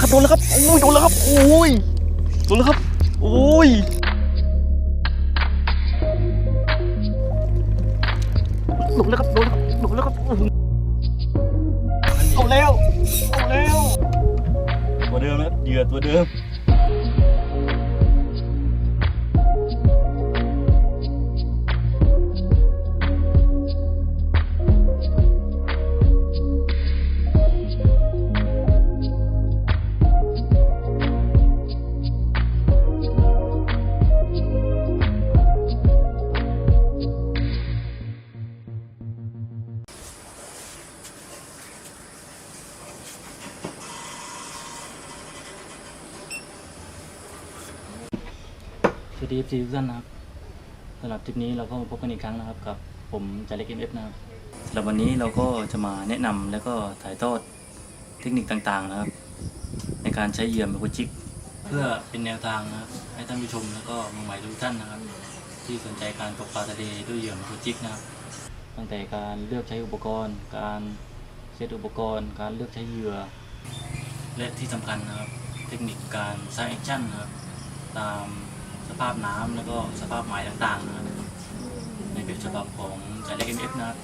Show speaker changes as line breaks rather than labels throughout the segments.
แล้วครับโดนแล้วครับโอ้ยโดนแล้วครับโอ้ยโดนแล้วครับโอ้ยโดนแล้วครับโดนแล้วโดนแล้วครับโอ้ยเอาแล้วเอาแล้วตัวเดิมนะเหยื่อตัวเดิม
สวัสดีซีทุกท่านนะครับสำหรับทริปนี้เราก็มาพบกันอีกครั้งนะครับ กับผมจาเล็กเอ็มเอฟนะครับสำหรับวันนี้เราก็จะมาแนะนำแล้วก็ถ่ายทอดเทคนิคต่างๆนะครับ ในการใช้เหยื่อไมโครจิก เพื่อเป็นแนวทางนะครับให้ท่านผู้ชมแล้วก็มือใหม่ทุกท่านนะครับ ที่สนใจการตกปลาทะเลด้วยเหยื่อไมโครจิกนะครับตั้งแต่การเลือกใช้อุปกรณ์ การเซตอุปกรณ์ การเลือกใช้เหยื่อ และที่สำคัญนะครับ เทคนิคการสร้างแอคชั่นนะครับตาม สภาพน้ำแล้วก็สภาพหมายต่างๆนะครับในแบบฉบับของจาเล็กเอ็มเอฟนะครับ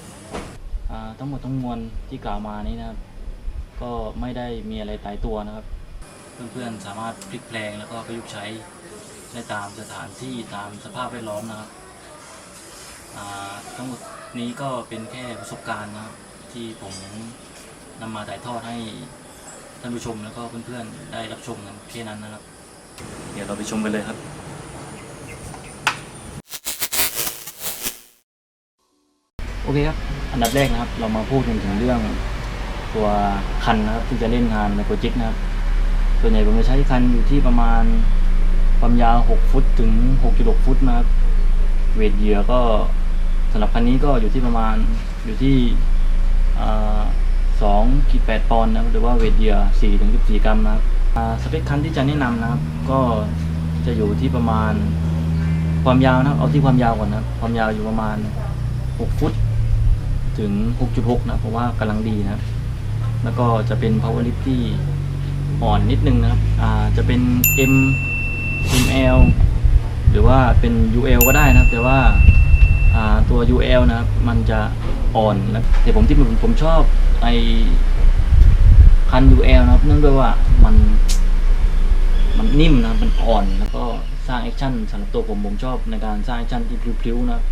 ทั้งหมดทั้งมวลที่กล่าวมานี้นะครับ ก็ไม่ได้มีอะไรตายตัวนะครับ เพื่อนๆสามารถพลิกแปลงแล้วก็ประยุกต์ใช้ได้ตามสถานที่ตามสภาพแวดล้อมนะครับทั้งหมดนี้ก็เป็นแค่ประสบการณ์นะครับที่ผมนำมาถ่ายทอดให้ท่านผู้ชมแล้วก็เพื่อนๆได้รับชมกันแค่นั้นนะครับ เดี๋ยวเราไปชมกันเลยครับ โอเคครับ อันดับแรกนะครับ เรามาพูดกันถึงเรื่องตัวคันนะครับ ที่จะเล่นงานไมโครจิกนะครับ ส่วนใหญ่ผมจะใช้คันอยู่ที่ประมาณความยาว 6 ฟุตถึง 6.6 ฟุตนะครับ เวทเหยื่อก็สำหรับคันนี้ก็อยู่ที่ประมาณอยู่ที่สองขีดแปดปอนด์นะครับหรือว่าเวทเหยื่อ4ถึง14กรัมนะครับสเปคคันที่จะแนะนำนะครับ ก็จะอยู่ที่ประมาณความยาวนะครับ เอาที่ความยาวก่อนนะครับ ความยาวอยู่ประมาณ6ฟุต ถึง 6.6 นะ เพราะว่ากำลังดีนะ แล้วก็จะเป็น power lift ที่อ่อนนิดนึงนะครับ อ่า จะเป็น M ML หรือว่าเป็น UL ก็ได้นะครับ แต่ว่าอ่าตัว UL นะครับมันจะอ่อนนะแต่ผมที่ผมผมชอบไอคัน UL นะครับ เนื่องด้วยว่ามันมันนิ่มนะ มันอ่อน แล้วก็สร้างแอคชั่นสำหรับตัวผมผมชอบในการสร้างแอคชั่นที่พลิ้วๆนะครับ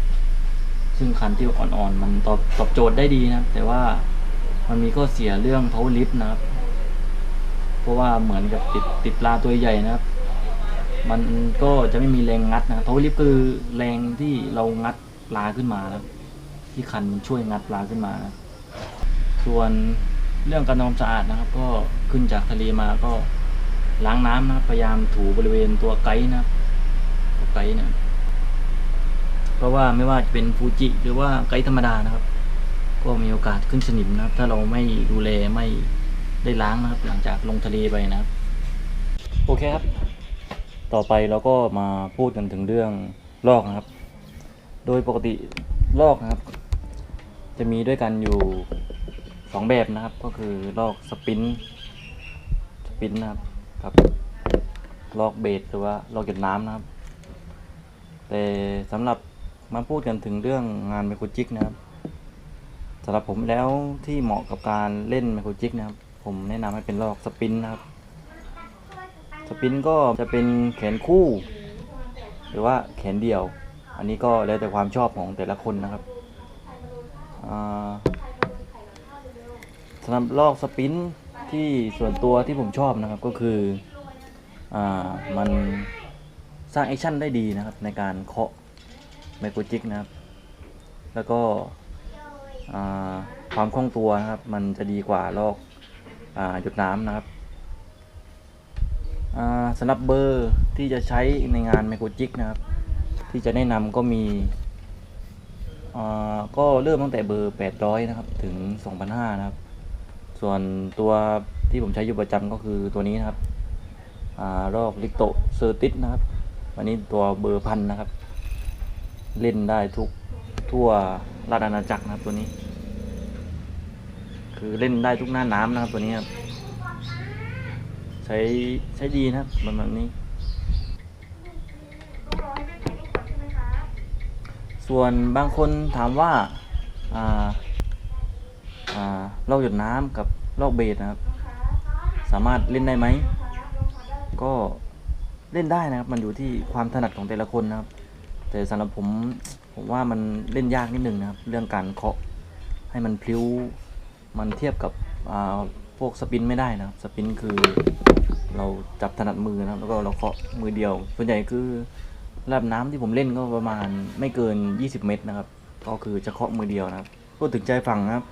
ซึ่งคันที่อ่อนๆ มันตอบตอบโจทย์ได้ดีนะแต่ว่ามันมีข้อเสียเรื่อง power lift นะครับ เพราะว่าเหมือนกับติดติดปลาตัวใหญ่นะครับ มันก็จะไม่มีแรงงัดนะ power lift คือแรงที่เรางัดปลาขึ้นมานะที่คันมันช่วยงัดปลาขึ้นมานะส่วนเรื่องการทำความสะอาดนะครับ ก็ขึ้นจากทะเลมาก็ล้างน้ำนะพยายามถูบริเวณตัวไกด์นะตัวไกด์นะครับ เพราะว่าไม่ว่าจะเป็นฟูจิหรือว่าไกด์ธรรมดานะครับ ก็มีโอกาสขึ้นสนิมนะครับ ถ้าเราไม่ดูแลไม่ได้ล้างนะครับ หลังจากลงทะเลไปนะครับ โอเคครับ ต่อไปเราก็มาพูดกันถึงเรื่องลอกนะครับ โดยปกติลอกนะครับ จะมีด้วยกันอยู่สองแบบนะครับ ก็คือลอกสปินสปินนะครับกับลอกเบสหรือว่าลอกหยดน้ำนะครับ แต่สำหรับ มาพูดกันถึงเรื่องงานไมโครจิกนะครับสำหรับผมแล้วที่เหมาะกับการเล่นไมโครจิกนะครับผมแนะนำให้เป็นลอกสปินนะครับ สปินก็จะเป็นแขนคู่ หรือว่าแขนเดี่ยว อันนี้ก็แล้วแต่ความชอบของแต่ละคนนะครับสำหรับลอกสปินที่ส่วนตัวที่ผมชอบนะครับก็คืออ่ามันสร้างแอคชั่นได้ดีนะครับในการเคาะ ไมโครจิกนะครับ แล้วก็ความคล่องตัวนะครับ มันจะดีกว่าลอกอหยดน้ำนะครับสำหรับเบอร์ที่จะใช้ในงานไมโครจิกนะครับ ที่จะแนะนำก็มีก็เริ่มตั้งแต่เบอร์ 800 นะครับ ถึง 2,500 นะครับ ส่วนตัวที่ผมใช้อยู่ประจำก็คือตัวนี้นะครับอรอกลิโตเซอร์ติสนะครับ อันนี้ตัวเบอร์พันนะครับ เล่นได้ทุกทั่วราชอาณาจักรนะครับตัวนี้ คือเล่นได้ทุกหน้าน้ำนะครับตัวนี้ครับใช้ใช้ดีนะครับประมาณนี้ ส่วนบางคนถามว่าอ่าอ่าลอกหยดน้ำกับลอกเบสนะครับ สามารถเล่นได้ไหมก็เล่นได้นะครับ มันอยู่ที่ความถนัดของแต่ละคนนะครับ แต่สำหรับผมผมว่ามันเล่นยากนิดนึงนะครับ เรื่องการเคาะให้มันพลิ้ว มันเทียบกับอ่าพวกสปินไม่ได้นะครับ สปินคือเราจับถนัดมือนะครับ แล้วก็เราเคาะมือเดียว ส่วนใหญ่คือระดับน้ำที่ผมเล่นก็ประมาณไม่เกิน 20 เมตรนะครับ ก็คือจะเคาะมือเดียวนะครับพูดถึงใจฝั่งนะครับ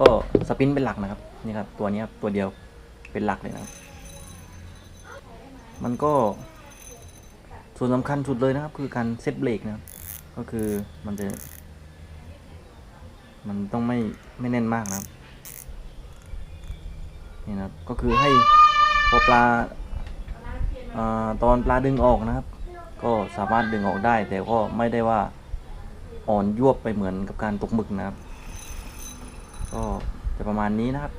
ก็สปินเป็นหลักนะครับ นี่ครับ ตัวนี้ครับตัวเดียวเป็นหลักเลยนะครับ มันก็ ส่วนสำคัญสุดเลยนะครับ คือการเซตเบรกนะครับก็คือมันจะ มันต้องไม่ไม่แน่นมากนะครับนี่นะก็คือให้พอปลาอตอนปลาดึงออกนะครับ ก็สามารถดึงออกได้ แต่ก็ไม่ได้ว่าอ่อนยวบไปเหมือนกับการตกหมึกนะครับ ก็จะประมาณนี้นะครับ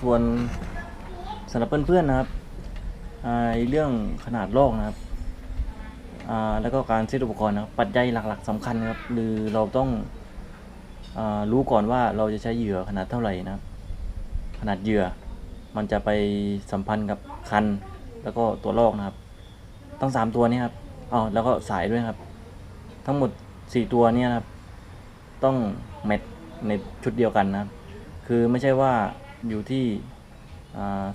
ส่วนสำหรับเพื่อนๆนะครับ เรื่องขนาดลอกนะครับแล้วก็การเซตอุปกรณ์นะครับปัจจัยหลักๆสำคัญนะครับคือเราต้องอรู้ก่อนว่าเราจะใช้เหยื่อขนาดเท่าไหร่นะครับ ขนาดเหยื่อมันจะไปสัมพันธ์กับคันแล้วก็ตัวลอกนะครับต้องสามตัวนี้ครับอ๋อแล้วก็สายด้วยครับ ทั้งหมดสี่ตัวเนี้นะครับ ต้องแมทในชุดเดียวกันนะครับ คือไม่ใช่ว่าอยู่ที่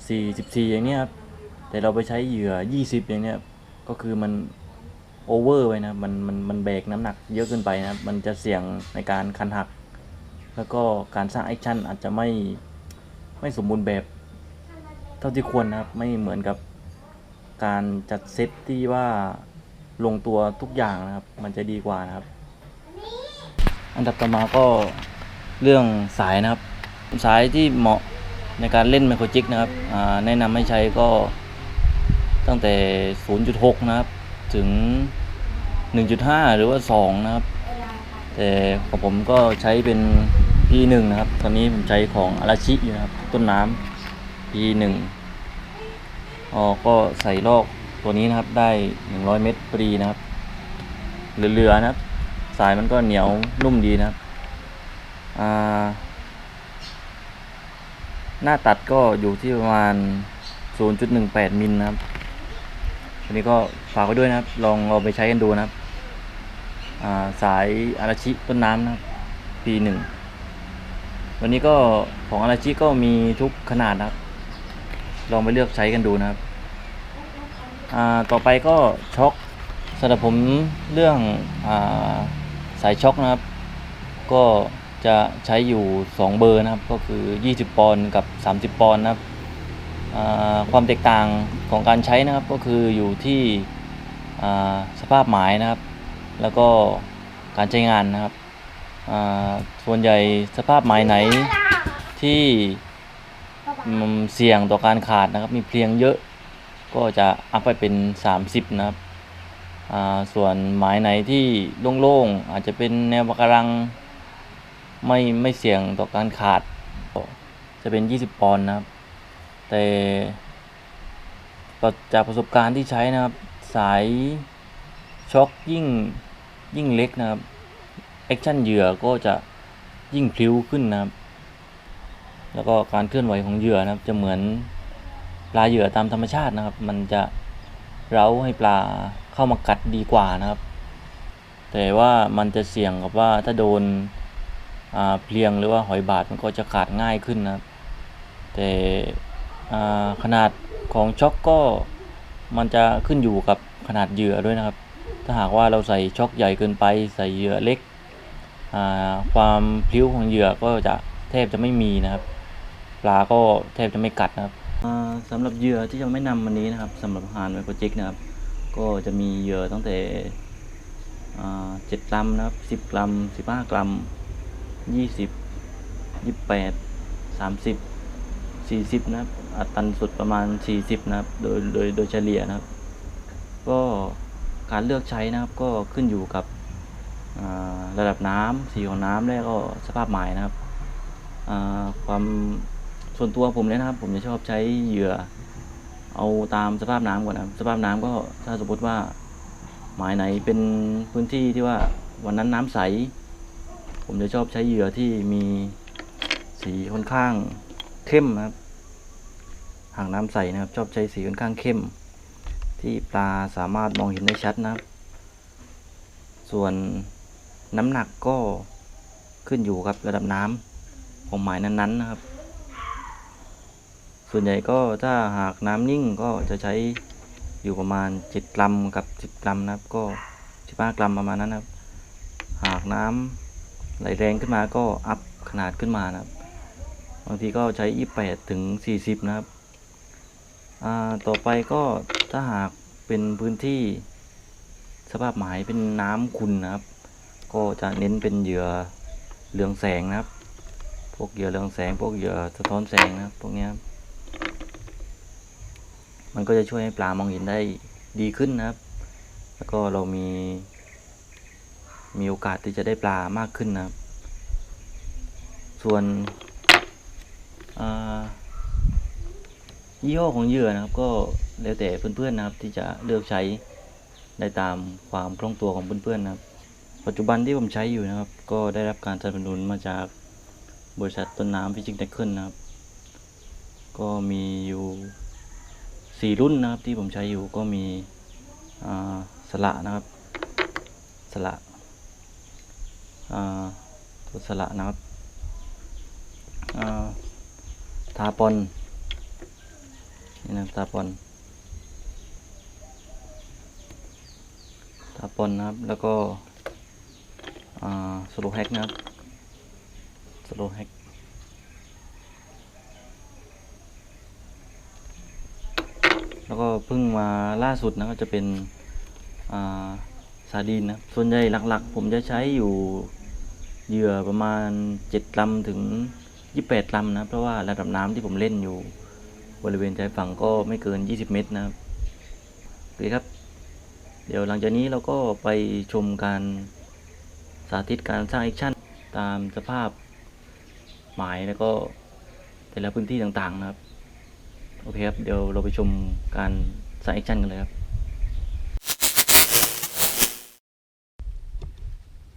สี่สิบสี่อย่างนี้ครับ แต่เราไปใช้เหยื่อยี่สิบอย่างเนี้ยก็คือมันโอเวอร์ไปนะมันมันมันแบกน้ำหนักเยอะเกินไปนะมันจะเสี่ยงในการคันหัก แล้วก็การสร้างแอคชั่นอาจจะไม่ไม่สมบูรณ์แบบเท่าที่ควรนะครับ ไม่เหมือนกับการจัดเซตที่ว่าลงตัวทุกอย่างนะครับ มันจะดีกว่านะครับ อันดับต่อมาก็เรื่องสายนะครับ สายที่เหมาะในการเล่นไมโครจิกนะครับแนะนำให้ใช้ก็ ตั้งแต่ 0.6 นะครับ ถึง 1.5 หรือว่า 2 นะครับ แต่ของผมก็ใช้เป็น P1 นะครับ ตอนนี้ผมใช้ของอาราชิอยู่นะครับ ต้นน้ำ P1 อ๋อก็ใส่ลอกตัวนี้นะครับได้ 100 เมตรพอดีนะครับเหลือๆนะครับ สายมันก็เหนียวนุ่มดีนะครับอ่าหน้าตัดก็อยู่ที่ประมาณ 0.18 มิลนะครับ อันนี้ก็ฝากไว้ด้วยนะครับ ลองเอาไปใช้กันดูนะครับาสายอาราชิต้นน้ำนะครับ P1 วันนี้ก็ของอาราชิก็มีทุกขนาดนะครับ ลองไปเลือกใช้กันดูนะครับต่อไปก็ช็อคสำหรับผมเรื่องอาสายช็อคนะครับ ก็จะใช้อยู่ 2 เบอร์นะครับ ก็คือ 20 ปอนด์กับ 30 ปอนด์นะครับ ความแตกต่างของการใช้นะครับก็คืออยู่ที่สภาพหมายนะครับ แล้วก็การใช้งานนะครับส่วนใหญ่สภาพหมายไหนที่เสี่ยงต่อการขาดนะครับ มีเพลียงเยอะก็จะอัพไปเป็น 30 นะครับส่วนหมายไหนที่โล่งๆอาจจะเป็นแนวปะการังไม่ไม่เสี่ยงต่อการขาด จะเป็น 20 ปอนด์นะครับ แต่จากประสบการณ์ที่ใช้นะครับ สายช็อคยิ่งยิ่งเล็กนะครับแอคชั่นเหยื่อก็จะยิ่งพลิ้วขึ้นนะครับ แล้วก็การเคลื่อนไหวของเหยื่อนะครับ จะเหมือนปลาเหยื่อตามธรรมชาตินะครับ มันจะเร้าให้ปลาเข้ามากัดดีกว่านะครับ แต่ว่ามันจะเสี่ยงกับว่าถ้าโดนเพลียงหรือว่าหอยบาดมันก็จะขาดง่ายขึ้นนะครับ แต่ ขนาดของช็อคก็มันจะขึ้นอยู่กับขนาดเหยื่อด้วยนะครับ ถ้าหากว่าเราใส่ช็อคใหญ่เกินไปใส่เหยื่อเล็ก ความพลิ้วของเหยื่อก็จะแทบจะไม่มีนะครับ ปลาก็แทบจะไม่กัดนะครับสำหรับเหยื่อที่จะไม่นำวันนี้นะครับสำหรับหานไมโครจิกนะครับ ก็จะมีเหยื่อตั้งแต่เจ็ดกรัมนะครับสิบกรัมสิบห้ากรัมยี่สิบยี่แปดสามสิบสี่สิบนะครับ อัตราสุดประมาณสี่สิบนะครับ โดยโดยโดยเฉลี่ยนะครับ ก็การเลือกใช้นะครับก็ขึ้นอยู่กับระดับน้ำสีของน้ำและก็สภาพหมายนะครับความส่วนตัวผมเนี่ยนะครับ ผมจะชอบใช้เหยื่อ เอาตามสภาพน้ำก่อนนะสภาพน้ำก็ถ้าสมมติว่าหมายไหนเป็นพื้นที่ที่ว่าวันนั้นน้ำใส ผมจะชอบใช้เหยื่อที่มีสีค่อนข้างเข้มนะครับ หากน้ำใสนะครับ ชอบใช้สีค่อนข้างเข้ม ที่ปลาสามารถมองเห็นได้ชัดนะครับ ส่วนน้ำหนักก็ขึ้นอยู่กับระดับน้ำของหมายนั้นๆนะครับ ส่วนใหญ่ก็ถ้าหากน้ำนิ่งก็จะใช้อยู่ประมาณ 7 กรัมกับ 10 กรัมนะครับ ก็ 15 กรัมประมาณนั้นนะครับ หากน้ำไหลแรงขึ้นมาก็อัพขนาดขึ้นมานะครับ บางทีก็ใช้ 28 ถึง 40 นะครับ ต่อไปก็ถ้าหากเป็นพื้นที่สภาพหมายเป็นน้ำขุ่นนะครับ ก็จะเน้นเป็นเหยื่อเรืองแสงนะครับ พวกเหยื่อเรืองแสง พวกเหยื่อสะท้อนแสงนะครับพวกเนี้ยมันก็จะช่วยให้ปลามองเห็นได้ดีขึ้นนะครับ แล้วก็เรามี มีโอกาสที่จะได้ปลามากขึ้นนะครับ ส่วนอ่า ยี่ห้อของเหยื่อนะครับ ก็แล้วแต่เพื่อนๆนะครับ ที่จะเลือกใช้ได้ตามความคล่องตัวของเพื่อนๆนะครับ ปัจจุบันที่ผมใช้อยู่นะครับ ก็ได้รับการสนับสนุนมาจากบริษัทต้นน้ำฟิจิงเทคเกิลนะครับ ก็มีอยู่สี่รุ่นนะครับที่ผมใช้อยู่ก็มีอ่าสละนะครับสละอ่าตัวสละนะครับอ่าทาปอน นี่นะครับทาปอนทาปอนนะครับ แล้วก็สโลแฮกนะครับสโลแฮกแล้วก็เพิ่งมาล่าสุดนะก็จะเป็นาซาดีนนะส่วนใหญ่หลักๆ ผมจะใช้อยู่เหยื่อประมาณ7ลำถึง 28ลำนะ เพราะว่าระดับน้ำที่ผมเล่นอยู่ บริเวณชายฝั่งก็ไม่เกิน 20 เมตรนะครับโอเคครับ เดี๋ยวหลังจากนี้เราก็ไปชมการสาธิตการสร้างแอคชั่นตามสภาพหมายแล้วก็แต่ละพื้นที่ต่างๆนะครับ โอเคครับ เดี๋ยวเราไปชมการสร้างแอคชั่นกันเลยครับ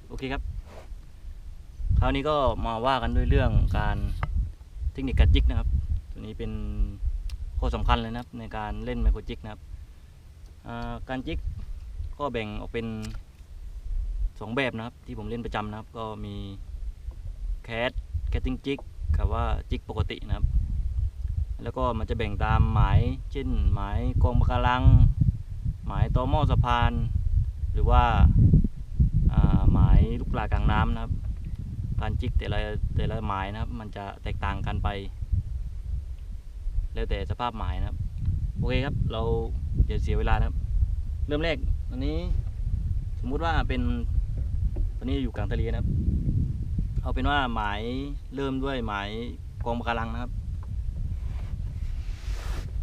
โอเคครับ คราวนี้ก็มาว่ากันด้วยเรื่องการเทคนิคการจิกนะครับ ตัวนี้เป็น ข้อสำคัญเลยนะครับในการเล่นไมโครจิกนะครับการจิกก็แบ่งออกเป็นสองแบบนะครับที่ผมเล่นประจำนะครับก็มีแคทแคทติ้งจิกกับว่าจิกปกตินะครับ แล้วก็มันจะแบ่งตามหมายเช่นหมายกองปะการัง หมายตอหม้อสะพาน หรือว่าอ่าหมายลูกปลากลางน้ำนะครับ การจิกแต่ละแต่ละหมายนะครับ มันจะแตกต่างกันไป แล้วแต่สภาพหมายนะครับ โอเคครับ เราอย่าเสียเวลานะครับ เริ่มแรกอันนี้สมมุติว่าเป็นตอนนี้อยู่กลางทะเลนะครับ เอาเป็นว่าหมายเริ่มด้วยหมายกองปะการังนะครับ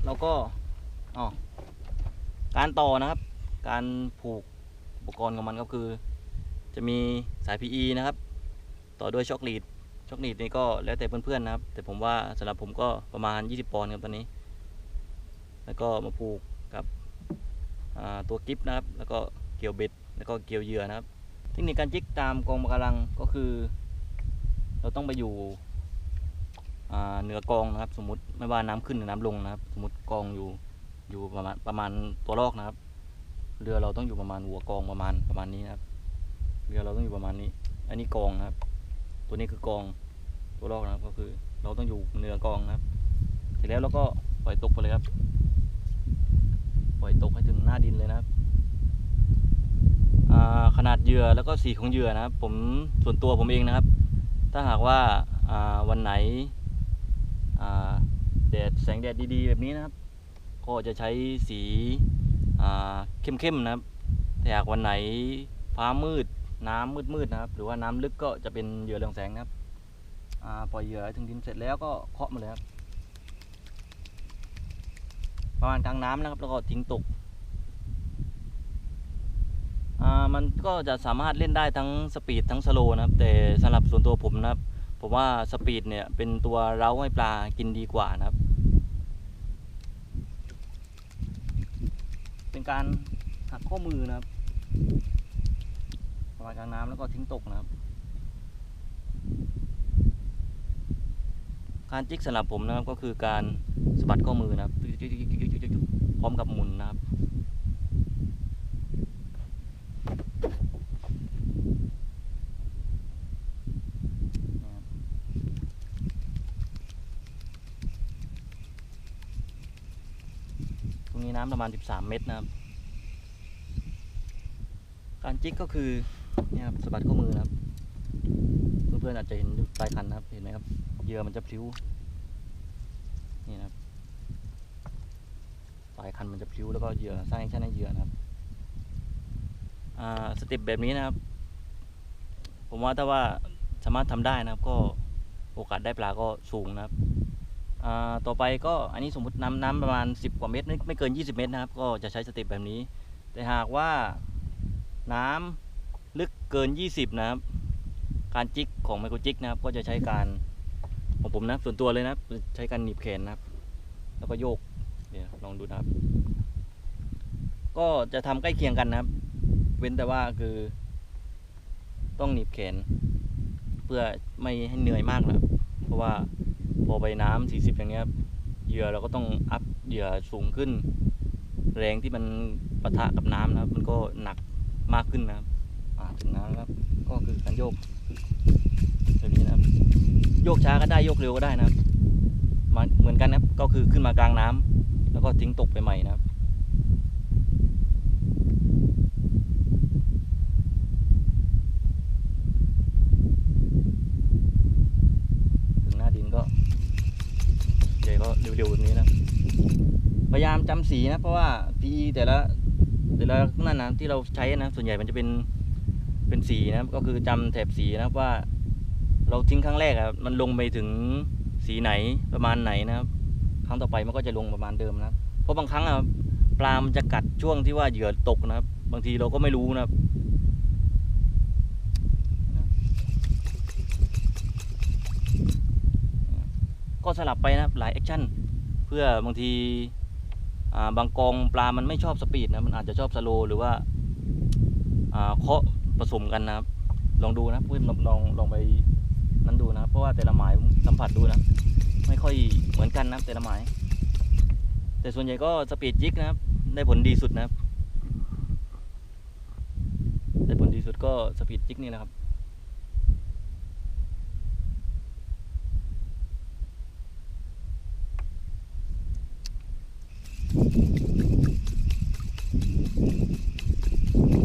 เราก็อ๋อการต่อนะครับ การผูกอุปกรณ์ของมันก็คือ จะมีสาย PE นะครับ ต่อด้วยช็อคลีด ช็อคลีดนี่ก็แล้วแต่เพื่อนๆนะครับ แต่ผมว่าสำหรับผมก็ประมาณ 20 ปอนด์ครับตอนนี้ แล้วก็มาผูกกับตัวกิฟนะครับ แล้วก็เกี่ยวเบ็ด แล้วก็เกี่ยวเหยื่อนะครับ เทคนิคการจิกตามกองปะการังก็คือ เราต้องไปอยู่เหนือกองนะครับ สมมติไม่ว่าน้ำขึ้นหรือน้ำลงนะครับ สมมติกองอยู่อยู่ประมาณประมาณตัวลอกนะครับ เรือเราต้องอยู่ประมาณหัวกองประมาณประมาณนี้นะครับ เรือเราต้องอยู่ประมาณนี้ อันนี้กองนะครับ ตัวนี้คือกองตัวลอกนะครับ ก็คือ เราต้องอยู่เหนือกองนะครับ เสร็จแล้วเราก็ปล่อยตกไปเลยครับ ปล่อยตกให้ถึงหน้าดินเลยนะครับขนาดเหยื่อแล้วก็สีของเหยื่อนะครับ ผมส่วนตัวผมเองนะครับ ถ้าหากว่าวันไหนแดดแสงแดดดีๆ แบบนี้นะครับ ก็จะใช้สีเข้มๆนะครับแต่หากวันไหนฟ้ามืด น้ำมืดๆนะครับ หรือว่าน้ำลึกก็จะเป็นเหยื่อเรืองแสงนะครับอปล่อยเหยื่อให้ถึงดินเสร็จแล้วก็เคาะมาเลยครับประมาณกลางน้ำนะครับแล้วก็ทิ้งตกมันก็จะสามารถเล่นได้ทั้งสปีดทั้งสโลนะครับ แต่สำหรับส่วนตัวผมนะครับ ผมว่าสปีดเนี่ยเป็นตัวเร้าให้ปลากินดีกว่านะครับ เป็นการหักข้อมือนะครับ ประมาณกลางน้ำแล้วก็ทิ้งตกนะครับ การจิกสำหรับผมนะครับก็คือการสะบัดข้อมือนะครับพร้อมกับหมุนนะครับตรงนี้น้ำประมาณ 13 เมตรนะครับ การจิกก็คือ เนี่ยครับสะบัดข้อมือนะครับ เพื่อนๆอาจจะเห็นอยู่ใต้คันนะครับ เห็นไหมครับเหยื่อมันจะพลิ้ว นี่นะครับปลายคันมันจะพลิ้วแล้วก็เหยื่อสร้างแอคชั่นให้เหยื่อนะครับสเต็ปแบบนี้นะครับ ผมว่าถ้าว่าสามารถทำได้นะครับ ก็โอกาสได้ปลาก็สูงนะครับต่อไปก็อันนี้สมมติน้ำน้ำประมาณ 10 กว่าเมตร ไม่เกิน 20 เมตรนะครับ ก็จะใช้สเต็ปแบบนี้ แต่หากว่าน้ำ ลึกเกิน 20 นะครับ การจิกของไมโครจิกนะครับ ก็จะใช้การของผมนะส่วนตัวเลยนะใช้การหนีบแขนนะครับ แล้วก็โยกเดี๋ยวลองดูนะครับ ก็จะทำใกล้เคียงกันนะครับ เว้นแต่ว่าคือต้องหนีบแขน เพื่อไม่ให้เหนื่อยมากนะครับ เพราะว่าพอไปน้ำ40 อย่างเงี้ยเหยื่อเราก็ต้องอัพเหยื่อสูงขึ้น แรงที่มันปะทะกับน้ำนะครับ มันก็หนักมากขึ้นนะครับ ถึงน้ำแล้วครับ ก็คือการโยกแบบนี้นะครับ โยกช้าก็ได้โยกเร็วก็ได้นะครับมาเหมือนกันนะครับ ก็คือขึ้นมากลางน้ำแล้วก็ทิ้งตกไปใหม่นะครับถึงหน้าดินก็ใหญ่ก็เร็วๆแบบนี้นะพยายามจำสีนะ เพราะว่า PE แต่ละแต่ละนั่นนะที่เราใช้นะ ส่วนใหญ่มันจะเป็น เป็นสีนะครับ ก็คือจำแถบสีนะครับว่า เราทิ้งครั้งแรกอะมันลงไปถึงสีไหนประมาณไหนนะครับ ครั้งต่อไปมันก็จะลงประมาณเดิมนะครับเพราะบางครั้งอะปลามันจะกัดช่วงที่ว่าเหยื่อตกนะครับ บางทีเราก็ไม่รู้นะครับก็สลับไปนะครับหลายแอคชั่นเพื่อบางทีอ่าบางกองปลามันไม่ชอบสปีดนะมันอาจจะชอบสโลหรือว่าอ่าเคาะ ผสมกันนะครับ ลองดูนะเพื่อนลองลองลองไปนั้นดูนะเพราะว่าแต่ละหมายสัมผัสดูนะ ไม่ค่อยเหมือนกันนะแต่ละหมาย แต่ส่วนใหญ่ก็สปีดจิกนะครับ ได้ผลดีสุดนะครับได้ผลดีสุดก็สปีดจิกนี่แหละครับ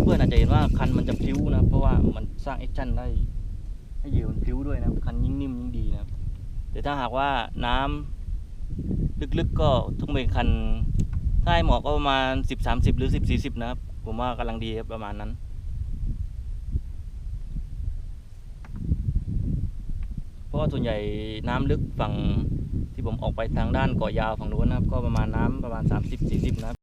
เพื่อนอาจจะเห็น ว่าคันมันจะพลิ้วนะ เพราะว่ามันสร้างแอคชั่นได้ ให้เหยื่อมันพลิ้วด้วยนะ คันยิ่งนิ่มยิ่งดีนะแต่ถ้าหากว่าน้ำลึกๆก็ต้องเป็นคัน ถ้าให้เหมาะก็ประมาณสิบสามสิบหรือสิบสี่สิบนะครับ ผมว่ากำลังดีครับประมาณนั้น เพราะว่าส่วนใหญ่น้ำลึกฝั่งที่ผมออกไปทางด้านเกาะยาวฝั่งนู้นนะครับ ก็ประมาณน้ำประมาณสามสิบสี่สิบนะครับ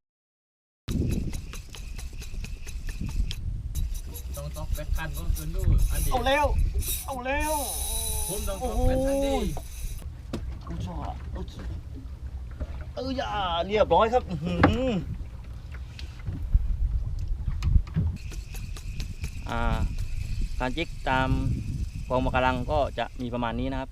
ต้องต้องแบกคันก็คือนู่นอันนี้
เอาเร็ว เอาเร็ว
ผมต้องต้องแบกอันนี้
กูชอบเอาสิเอออย่าเรียบร้อยครับอื้อหือ
อ่าการจิกตามกองมะกะลังก็จะมีประมาณนี้นะครับ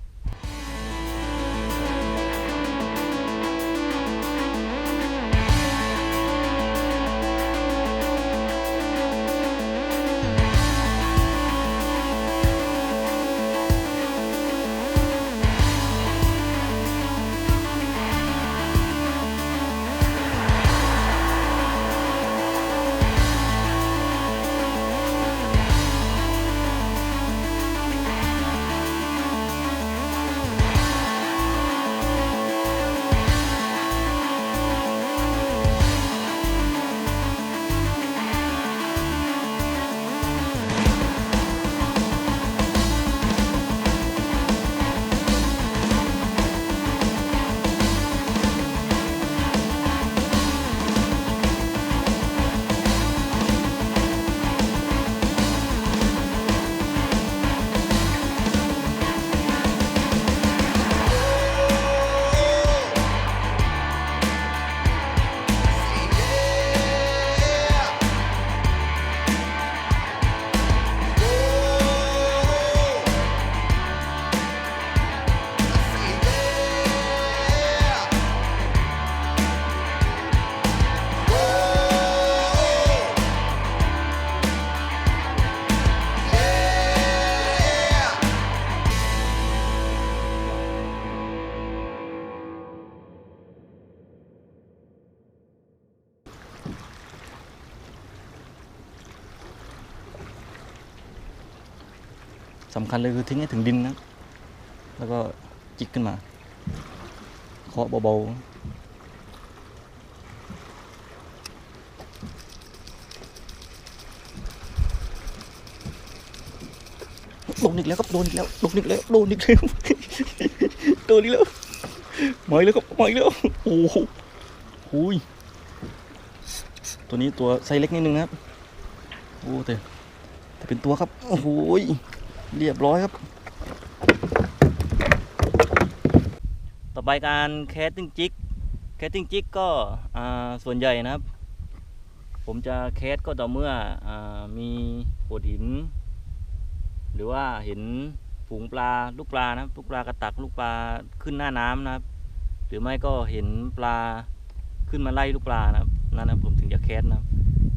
สำคัญเลยคือทิ้งให้ถึงดินนะ แล้วก็จิกขึ้นมาเคาะเบาๆโดนอีกแล้วครับโดนอีกแล้วโดนอีกแล้วโดนอีกแล้วโดนอีกแล้วมาอีกแล้วครับมาอีกแล้วโอ้โหหุยตัวนี้ตัวไซส์เล็กนิดนึงนะครับโอ้แต่แต่เป็นตัวครับโอ้โห เรียบร้อยครับ ต่อไปการแคสติ้งจิกแคสติ้งจิกก็ส่วนใหญ่นะครับ ผมจะแคสก็ต่อเมื่ออมีโขดหิน หรือว่าเห็นฝูงปลาลูกปลานะลูกปลากระตักลูกปลาขึ้นหน้าน้ำนะครับ หรือไม่ก็เห็นปลาขึ้นมาไล่ลูกปลานะครับนั่นนะผมถึงจะแคสนะครับ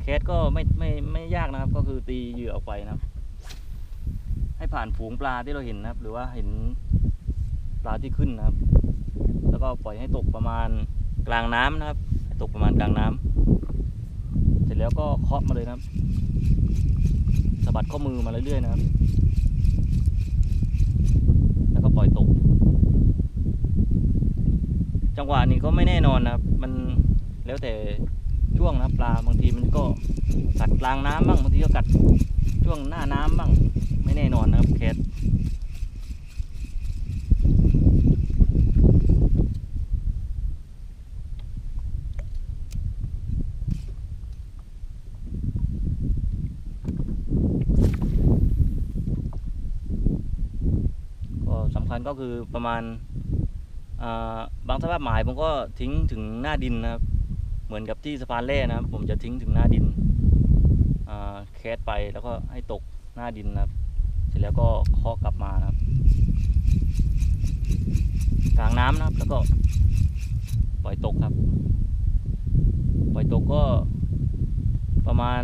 แคสก็ไม่ไม่ไม่ยากนะครับ ก็คือตีเหยื่อออกไปนะครับ ให้ผ่านฝูงปลาที่เราเห็นนะครับ หรือว่าเห็นปลาที่ขึ้นนะครับ แล้วก็ปล่อยให้ตกประมาณกลางน้ำนะครับให้ตกประมาณกลางน้ำเสร็จแล้วก็เคาะมาเลยนะครับสะบัดข้อมือมาเรื่อยๆนะครับ แล้วก็ปล่อยตก จังหวะนี้ก็ไม่แน่นอนนะครับ มันแล้วแต่ช่วงนะครับปลาบางทีมันก็กัดกลางน้ำบ้างบางทีก็กัดช่วงหน้าน้ำบ้าง ไม่แน่นอนนะครับแคทก็สำคัญก็คือประมาณาบางสภาพหมายผมก็ทิ้งถึงหน้าดินนะครับ เหมือนกับที่สะพานแร่นะครับ ผมจะทิ้งถึงหน้าดินแคสไปแล้วก็ให้ตกหน้าดินนะครับ เสร็จแล้วก็เคาะกลับมานะครับกลางน้ำนะครับ แล้วก็ปล่อยตกครับ ปล่อยตกก็ประมาณ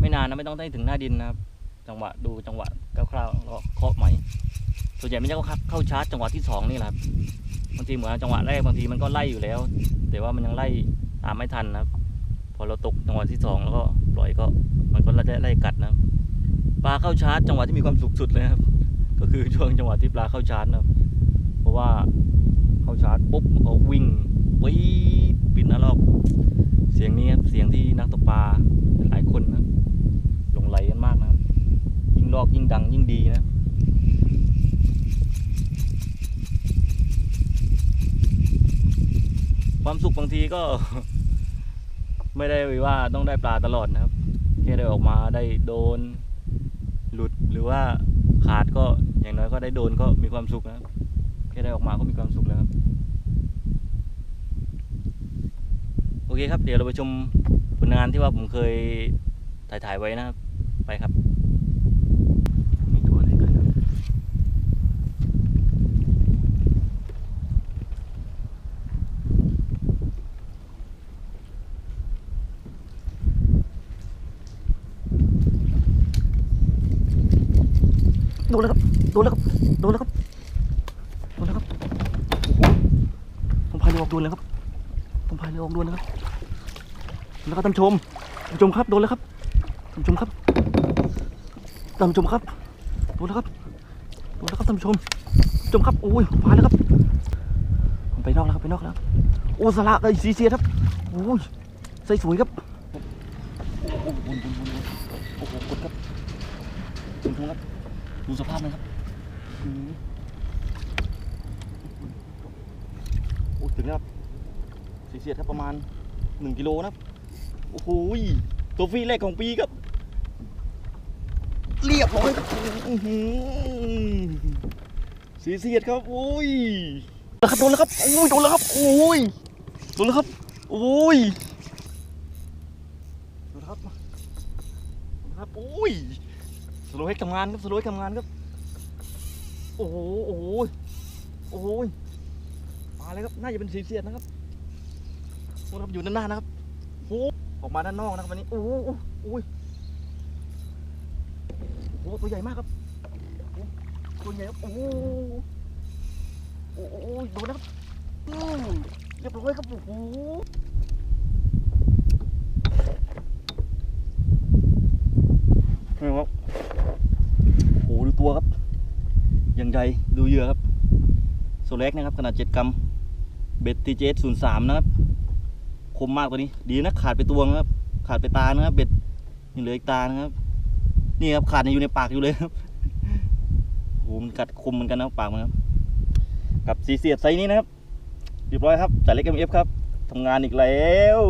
ไม่นานนะไม่ต้องได้ถึงหน้าดินนะครับ จังหวะดูจังหวะคร่าวๆแล้วเคาะใหม่ ส่วนใหญ่ไม่ใช่เข้าเข้าชาร์จจังหวะที่สองนี่แหละครับบางทีเหมือนจังหวะแรกบางทีมันก็ไล่อยู่แล้ว แต่ว่ามันยังไล่ตามไม่ทันนะครับ พอเราตกจังหวะที่สองแล้วก็ปล่อยก็มันก็ไล่ไล่กัดนะครับ ปลาเข้าชาร์จจังหวะที่มีความสุขสุดเลยครับ ก็คือช่วงจังหวะที่ปลาเข้าชาร์จนะครับ เพราะว่าเข้าชาร์จปุ๊บมันก็วิ่งปี๊ดปิดน้ารอบเสียงนี้ครับเสียงที่นักตกปลาหลายคนนะหลงไหลกันมากนะครับ ยิ่งลอกยิ่งดังยิ่งดีนะความสุขบางทีก็ ไม่ได้ว่าต้องได้ปลาตลอดนะครับ แค่ได้ออกมาได้โดน หลุดหรือว่าขาดก็อย่างน้อยก็ได้โดนก็มีความสุขนะครับแค่ได้ออกมาก็มีความสุขแล้วครับ โอเคครับ เดี๋ยวเราไปชมผลงานที่ว่าผมเคยถ่ายถ่ายไว้นะครับ ไปครับ มีตัวอะไรกันครับ โดนแล้วครับ โดนแล้วครับโดนแล้วครับโดนแล้วครับผมพายเรือออกโดนแล้วครับผมพายเรือออกโดนแล้วครับ แล้วก็ท่านชมท่านชมครับโดนแล้วครับท่านชมครับท่านชมครับโดนแล้วครับโดนแล้วครับท่านชมท่านชมครับโอ้ยพายแล้วครับผมไปนอกแล้วครับไปนอกแล้วโอ้สละไอ้ซีเซียครับโอ้ยใส่สวยครับโอ้โหบุญบุญบุญโอ้โหกดครับท่านชมครับดูสภาพมันครับ โอ้ถึงแล้วครับสีเสียดครับประมาณหนึ่งกิโลนะโอ้โหตัวฟรีแรกของปีครับ เรียบร้อยครับสีเสียดครับโอ้ยแล้วครับโดนแล้วครับโอ้ยโดนแล้วครับโอ้ยโดนแล้วครับโอ้ยโดนครับโดนครับโอ้ยสโลว์ให้ทำงานครับสโลว์ให้ทำงานครับ โอ้โหโอ้โหโอ้โหมาเลยครับ น่าจะเป็นสีเสียดนะครับโอ้ครับอยู่ด้านหน้านะครับโอ้ออกมาด้านนอกนะครับวันนี้ โอ้โหโอ้โหโอ้โหตัวใหญ่มากครับตัวใหญ่ครับโอ้โหโอ้โหโดนนะครับอืมเรียบร้อยครับโอ้โหไม่ครับโอ้ดูตัวครับ ยังใหญ่ดูเหยื่อครับโซเล็กนะครับขนาด 7 กรัมเบ็ดทีเจศูนย์สามนะครับ คมมากตัวนี้ ดีนะขาดไปตัวนะครับ ขาดไปตานะครับ เบ็ดยังเหลืออีกตานะครับ นี่ครับขาดอยู่ในปากอยู่เลยครับโหมันกัดคมเหมือนกันนะปากมันครับ กับสีเสียดไซนี้นะครับเรียบร้อยครับจ่ายเล็กเอ็มเอฟครับทำงานอีกแล้ว